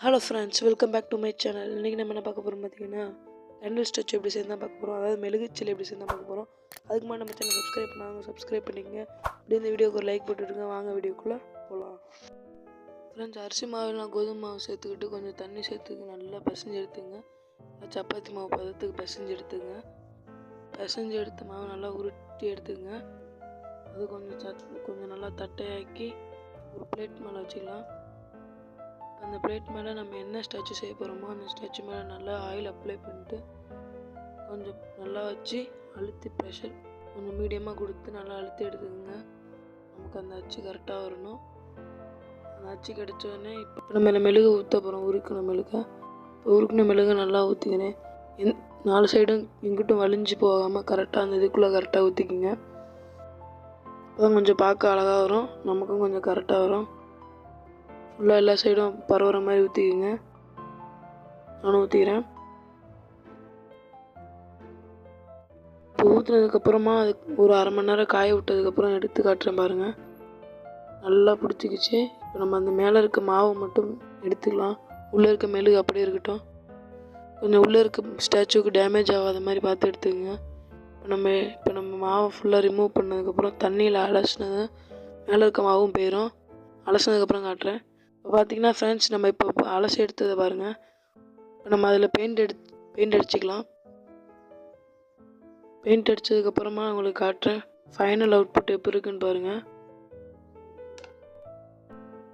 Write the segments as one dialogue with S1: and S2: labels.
S1: Hello friends welcome back to my channel இன்றைக்கி நம்ம என்ன பார்க்க போகிறோம் பார்த்தீங்கன்னா கேண்டில் ஸ்டெச் எப்படி சேர்ந்து தான் பார்க்க போகிறோம் அதாவது மெழுகுச்சில் எப்படி சேர்ந்து பார்க்க போகிறோம் அதுக்கு முன்னாடி நம்ம சேனல் சப்ஸ்கிரைப் பண்ணாங்க சப்ஸ்கிரைப் பண்ணிக்கங்க. அப்படியே இந்த வீடியோக்கு ஒரு லைக் போட்டுவிடுங்க. வாங்க வீடியோக்குள்ளே போகலாம் ஃப்ரெண்ட்ஸ் அரிசி மாவில் நான் கோதுமை மாவு சேர்த்துக்கிட்டு கொஞ்சம் தண்ணி சேர்த்துக்கு நல்லா பசஞ்சு எடுத்துங்க. சப்பாத்தி மாவு பதத்துக்கு பசஞ்சு எடுத்துங்க. பிசைஞ்சு எடுத்த மாவு நல்லா உருட்டி எடுத்துக்கங்க. அது கொஞ்சம் சட் கொஞ்சம் நல்லா தட்டையாக்கி ஒரு பிளேட் மேலே வச்சுக்கலாம். அந்த பிளேட் மேலே நம்ம என்ன ஸ்டாச்சு செய்ய போகிறோமோ அந்த ஸ்டாச்சு மேலே நல்லா ஆயில் அப்ளை பண்ணிட்டு கொஞ்சம் நல்லா வச்சு அழுத்தி ப்ரெஷர் கொஞ்சம் மீடியமாக கொடுத்து நல்லா அழுத்தி எடுத்துக்கோங்க. நமக்கு அந்த அச்சு கரெக்டாக வரணும். அந்த அச்சு கிடச்ச உடனே இப்போ நம்ம மெழுகு ஊற்ற போகிறோம் உருக்கின மெழுக. இப்போ உருக்கின மெழுகு நல்லா ஊற்றிக்கிறேன் நாலு சைடும் இங்கிட்டும் வலிஞ்சு போகாமல் கரெக்டாக அந்த இதுக்குள்ளே கரெக்டாக ஊற்றிக்கிங்க அப்போ கொஞ்சம் பார்க்க அழகாக வரும். நமக்கும் கொஞ்சம் கரெக்டாக வரும். ஃபுல்லாக எல்லா சைடும் பரவுற மாதிரி ஊற்றிக்கிங்க நானும் ஊற்றிக்கிறேன் இப்போ ஊற்றுனதுக்கப்புறமா அது ஒரு அரை மணி நேரம் காய விட்டதுக்கப்புறம் எடுத்து காட்டுறேன் பாருங்கள் நல்லா பிடிச்சிக்கிச்சு. இப்போ நம்ம அந்த மேலே இருக்க மாவை மட்டும் எடுத்துக்கலாம். உள்ளே இருக்க மெழுகு அப்படியே இருக்கட்டும். கொஞ்சம் உள்ளே இருக்க ஸ்டாச்சுவுக்கு டேமேஜ் ஆகாத மாதிரி பார்த்து எடுத்துக்கங்க இப்போ நம்ம இப்போ நம்ம மாவை ஃபுல்லாக ரிமூவ் பண்ணதுக்கப்புறம் தண்ணியில் அலசினது மேலே இருக்க மாவும் போயிடும் அலசினதுக்கப்புறம் காட்டுறேன். இப்போ பார்த்தீங்கன்னா ஃப்ரெண்ட்ஸ் நம்ம இப்போ அலசி எடுத்ததை பாருங்கள் இப்போ நம்ம அதில் பெயிண்ட் எடு பெயிண்ட் அடிச்சுக்கலாம். பெயிண்ட் அடித்ததுக்கப்புறமா உங்களுக்கு காட்டுறேன். ஃபைனல் அவுட்புட் எப்படி இருக்குன்னு பாருங்கள்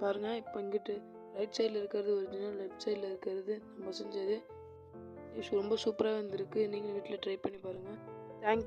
S1: பாருங்கள் இப்போ இங்கிட்டு ரைட் சைடில் இருக்கிறது ஒரிஜினல் லெஃப்ட் சைடில் இருக்கிறது நம்ம செஞ்சது. ரொம்ப சூப்பராக வந்திருக்கு. நீங்கள் வீட்டில் ட்ரை பண்ணி பாருங்கள் தேங்க்யூ